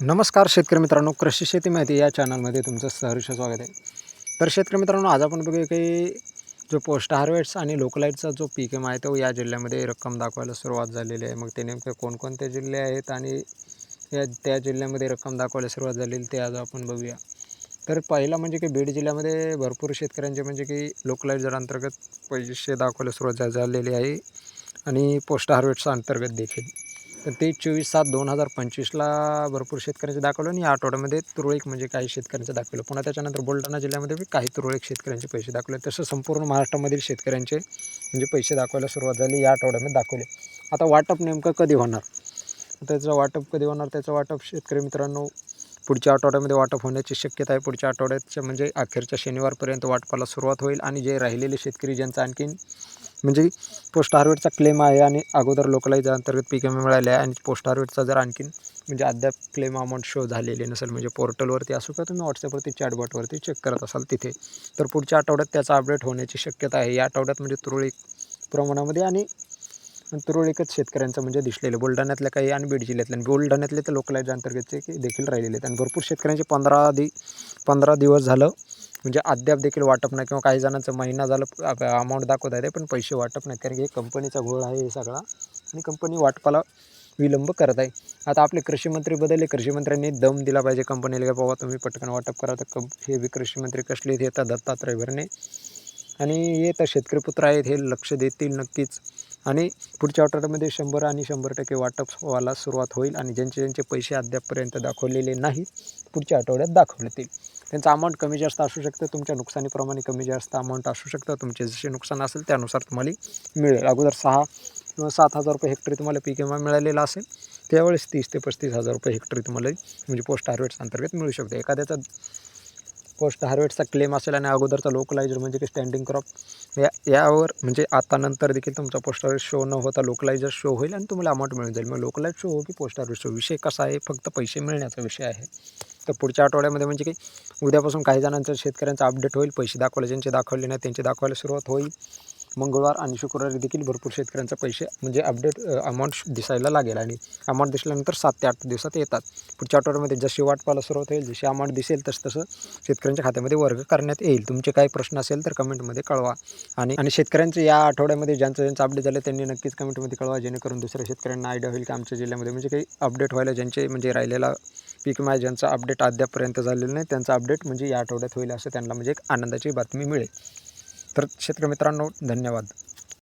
नमस्कार शेतकरी मित्रांनो कृषी शेती माहिती या चॅनलमध्ये तुमचं सहर्ष स्वागत आहे. तर शेतकरी मित्रांनो आज आपण बघूया की जो पोस्ट हार्वेस्ट आणि लोकलाईटचा जो पीक एम आहे तो या जिल्ह्यामध्ये रक्कम दाखवायला सुरुवात झालेली आहे. मग ते नेमके कोणकोणते जिल्हे आहेत आणि या त्या जिल्ह्यामध्ये रक्कम दाखवायला सुरुवात झालेली ते आज आपण बघूया. तर पहिला म्हणजे की बीड जिल्ह्यामध्ये भरपूर शेतकऱ्यांचे म्हणजे की लोकलाईट जर अंतर्गत पैसे दाखवायला सुरुवात झालेली आहे आणि पोस्ट हार्वेस्टच्या अंतर्गत देखील. तर ते चोवीस सात दोन हजार पंचवीसला भरपूर शेतकऱ्यांचे दाखवलं आणि या आठवड्यामध्ये तुरळक म्हणजे काही शेतकऱ्यांचं दाखवलं. पुन्हा त्याच्यानंतर बुलढाणा जिल्ह्यामध्ये बी काही तुरळक शेतकऱ्यांचे पैसे दाखवले. तसं संपूर्ण महाराष्ट्रामधील शेतकऱ्यांचे म्हणजे पैसे दाखवायला सुरुवात झाली या आठवड्यामध्ये दाखवले. आता वाटप नेमकं कधी होणार? त्याचं वाटप कधी होणार? त्याचं वाटप शेतकरी मित्रांनो पुढच्या आठवड्यामध्ये वाटप होण्याची शक्यता आहे. पुढच्या आठवड्याच्या म्हणजे अखेरच्या शनिवारपर्यंत वाटपाला सुरुवात होईल आणि जे राहिलेले शेतकरी ज्यांचं आणखीन म्हणजे पोस्ट हार्वेटचा क्लेम आहे आणि अगोदर लोकलाईज अंतर्गत पीक विमा मिळाले आहे आणि पोस्ट हार्वेटचा जर आणखीन म्हणजे अद्याप क्लेम अमाऊंट शो झालेली नसेल म्हणजे पोर्टलवरती असो का तुम्ही व्हॉट्सअपवरती चॅटबॉटवरती चेक करत असाल तिथे तर पुढच्या आठवड्यात त्याचा अपडेट होण्याची शक्यता आहे. या आठवड्यात म्हणजे तुरळक प्रमाणामध्ये आणि तुरळकच शेतकऱ्यांचं म्हणजे दिसलेलं बुलढाण्यातल्या काही आणि बीड जिल्ह्यातल्या आणि बुलढाण्यातले तर लोकलाईज अंतर्गतचे देखील राहिलेले आहेत. आणि भरपूर शेतकऱ्यांचे पंधरा दि पंधरा दिवस झालं म्हणजे अद्याप देखील वाटप नाही किंवा काही जणांचं महिना झालं अमाऊंट दाखवत आहे पण पैसे वाटप नाही. कारण की हे कंपनीचा घोळ आहे हे सगळा. आणि कंपनी वाटपाला विलंब करत आहे. आता आपले कृषीमंत्री बदलले. कृषीमंत्र्यांनी दम दिला पाहिजे कंपनीला का बाबा तुम्ही पटकन वाटप करा. तर कंप हे बी कसले आहेत? हे तर दत्तात्रय भरणे. आणि हे तर शेतकरी पुत्र आहेत हे लक्ष देतील नक्कीच. आणि पुढच्या आठवड्यामध्ये शंभर आणि शंभर टक्के वाटप व्हायला सुरुवात होईल आणि ज्यांचे ज्यांचे पैसे अद्यापपर्यंत दाखवलेले नाहीत पुढच्या आठवड्यात दाखवतील. त्यांचं अमाऊंट कमी जास्त असू शकतं तुमच्या नुकसानीप्रमाणे कमी जास्त अमाऊंट असू शकतं. तुमचे जसे नुकसान असेल त्यानुसार तुम्हाला मिळेल. अगोदर सहा किंवा सात हजार रुपये हेक्टरी तुम्हाला पीक विमा मिळालेला असेल त्यावेळेस तीस ते पस्तीस हजार रुपये हेक्टरी तुम्हाला म्हणजे पोस्ट हार्वेस्ट अंतर्गत मिळू शकतो. एखाद्याचा पोस्ट हार्वेस्टचा क्लेम असेल आणि अगोदरचा लोकलायझर म्हणजे की स्टँडिंग क्रॉप या यावर म्हणजे आता नंतर देखील तुमचा पोस्ट हार्वेस्ट शो न होता लोकलायझर शो होईल आणि तुम्हाला अमाऊंट मिळून जाईल. मग लोकलाईज शो हो की पोस्ट हार्वेस्ट शो विषय कसा आहे? फक्त पैसे मिळण्याचा विषय आहे. तर पुढच्या आठवड्यामध्ये म्हणजे की उद्यापासून काही जणांचं शेतकऱ्यांचा अपडेट होईल पैसे दाखवले ज्यांचे दाखवले नाही त्यांचे दाखवायला सुरुवात होईल. मंगळवार आणि शुक्रवारी देखील भरपूर शेतकऱ्यांचा पैसे म्हणजे अपडेट अमाऊंट दिसायला लागेल आणि अमाऊंट दिसल्यानंतर सात ते आठ दिवसात येतात. पुढच्या आठवड्यामध्ये जशी वाट पाहायला सुरुवात होईल जशी अमाऊंट दिसेल तसं तसं शेतकऱ्यांच्या खात्यामध्ये वर्ग करण्यात येईल. तुमचे काही प्रश्न असेल तर कमेंटमध्ये कळवा. आणि आणि शेतकऱ्यांचं या आठवड्यामध्ये ज्यांचं ज्यांचं अपडेट झालं त्यांनी नक्कीच कमेंटमध्ये कळवा जेणेकरून दुसऱ्या शेतकऱ्यांना आयडिया होईल की आमच्या जिल्ह्यामध्ये म्हणजे काही अपडेट व्हायला ज्यांचे म्हणजे राहिलेला पीक विमा ज्यांचं अपडेट अद्यापपर्यंत झालेलं नाही त्यांचा अपडेट म्हणजे या आठवड्यात होईल असं त्यांना म्हणजे एक आनंदाची बातमी मिळेल. तर शेतकरी मित्रांनो धन्यवाद.